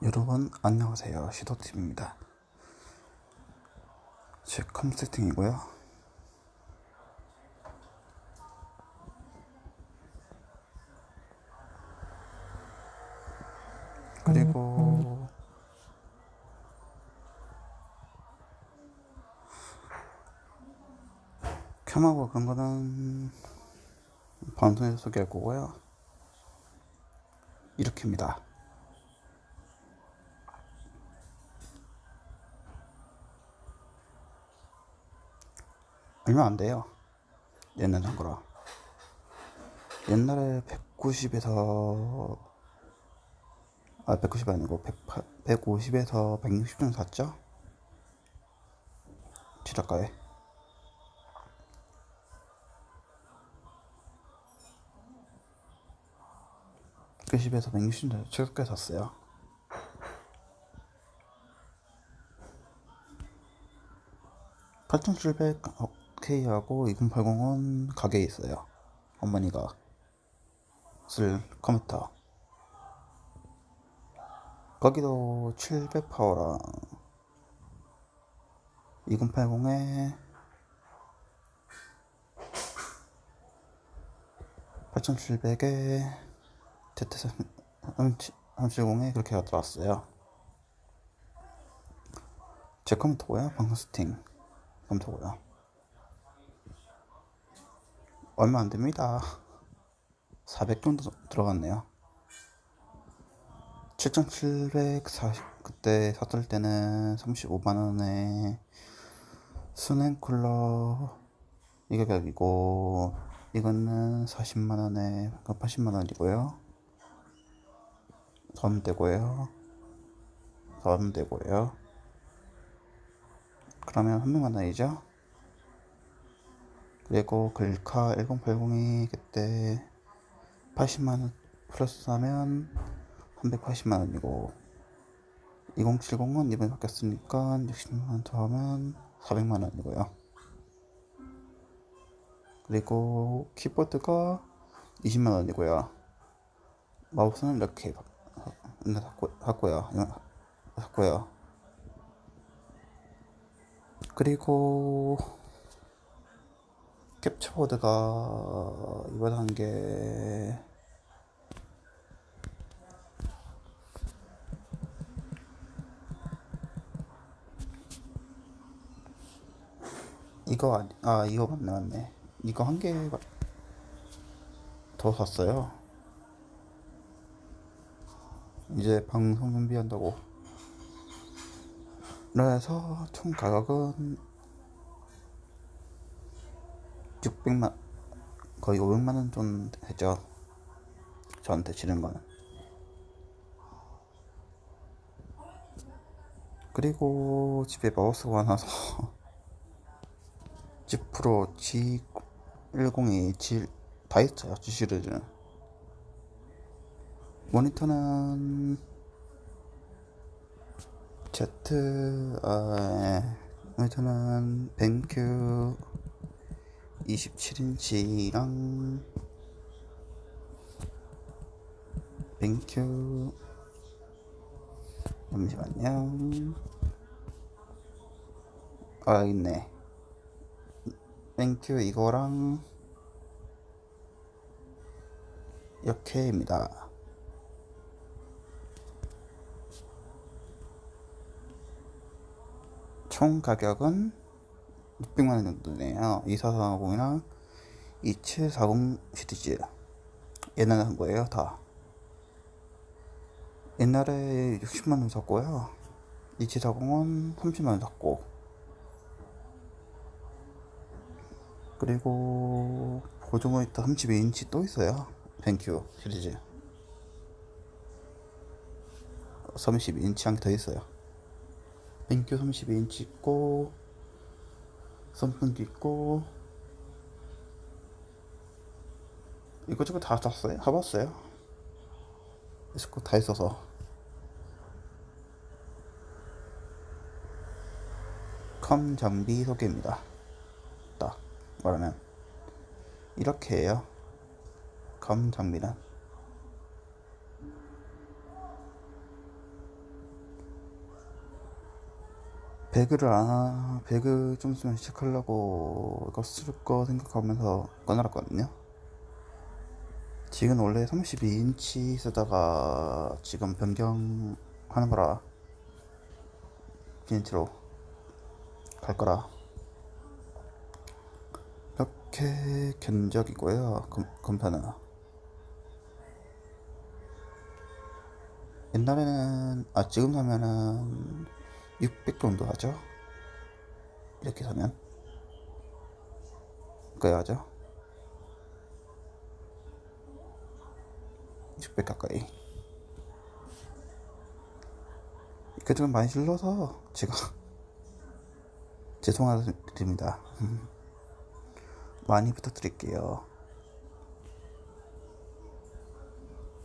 여러분 안녕하세요. 시도팀입니다. 제컴 세팅이고요. 그리고 캠하고 그런 거는 방송에서 소개할 거고요. 이렇게입니다 얼마 안 돼요. 옛날 한거라. 옛날에 190에서 아 190 아니고 108, 150에서 160 정도 샀죠? 지라가에 190에서 160 정도 최고가 샀어요. 8700 K하고 2080은 가게에 있어요. 어머니가 쓸 컴퓨터. 거기도 700 파워랑 2080에 8700에 Z370에 그렇게 들어왔어요. 제 컴퓨터고요. 방송 스팅 컴퓨터고요. 얼마 안 됩니다. 400 정도 들어갔네요. 7740 그때 샀을 때는 35만 원에 스냉 쿨러 이 가격이고 이거는 40만 원에 80만 원이고요. 덤되고요. 덤되고요. 그러면 한 명만 원이죠. 그리고 글카 1080이 그때 80만원 플러스 하면 380만원이고 2070은 이번에 바뀌었으니까 60만원 더 하면 400만원이고요. 그리고 키보드가 20만원이고요. 마우스는 이렇게 샀고요. 샀고요. 그리고 캡처보드가 이번 한게 이거 아니, 아 이거 맞네 맞네. 이거 한개더 샀어요. 이제 방송 준비한다고. 그래서 총 가격은 600만 거의 500만 원좀 했죠. 저한테 지른 거는. 그리고 집에 마우스가 하나서 G 프로 G10이 G 다 있어요. G 시리즈는. 모니터는 Z 아 모니터는 벤큐 27인치랑 뱅큐. 잠시만요. 아 있네. 뱅큐 이거랑 이렇게입니다. 총 가격은 600만 원 정도네요. 2440이랑 2740 시리즈. 옛날에 한 거예요 다. 옛날에 60만 원 샀고요. 2740은 30만 원 샀고. 그리고 보조모니터 32인치 또 있어요. 벤큐 시리즈. 32인치 한 개 더 있어요. 벤큐 32인치 있고 선풍기 있고. 이것저것 다 샀어요? 해봤어요? 있을 다 있어서. 컴 장비 소개입니다. 딱 말하면. 이렇게 해요. 컴 장비는 배그를 안, 하- 배그 좀 있으면 시작하려고 이거 쓸 거 생각하면서 꺼내놨거든요. 지금 원래 32인치 쓰다가 지금 변경하는 거라. 비인치로 갈 거라. 이렇게 견적이고요. 검, 검사는. 옛날에는, 아, 지금 사면은 600 정도 하죠. 이렇게 사면. 그래야죠. 600 가까이. 좀 많이 질러서 제가 죄송합니다. 음. 많이 부탁드릴게요.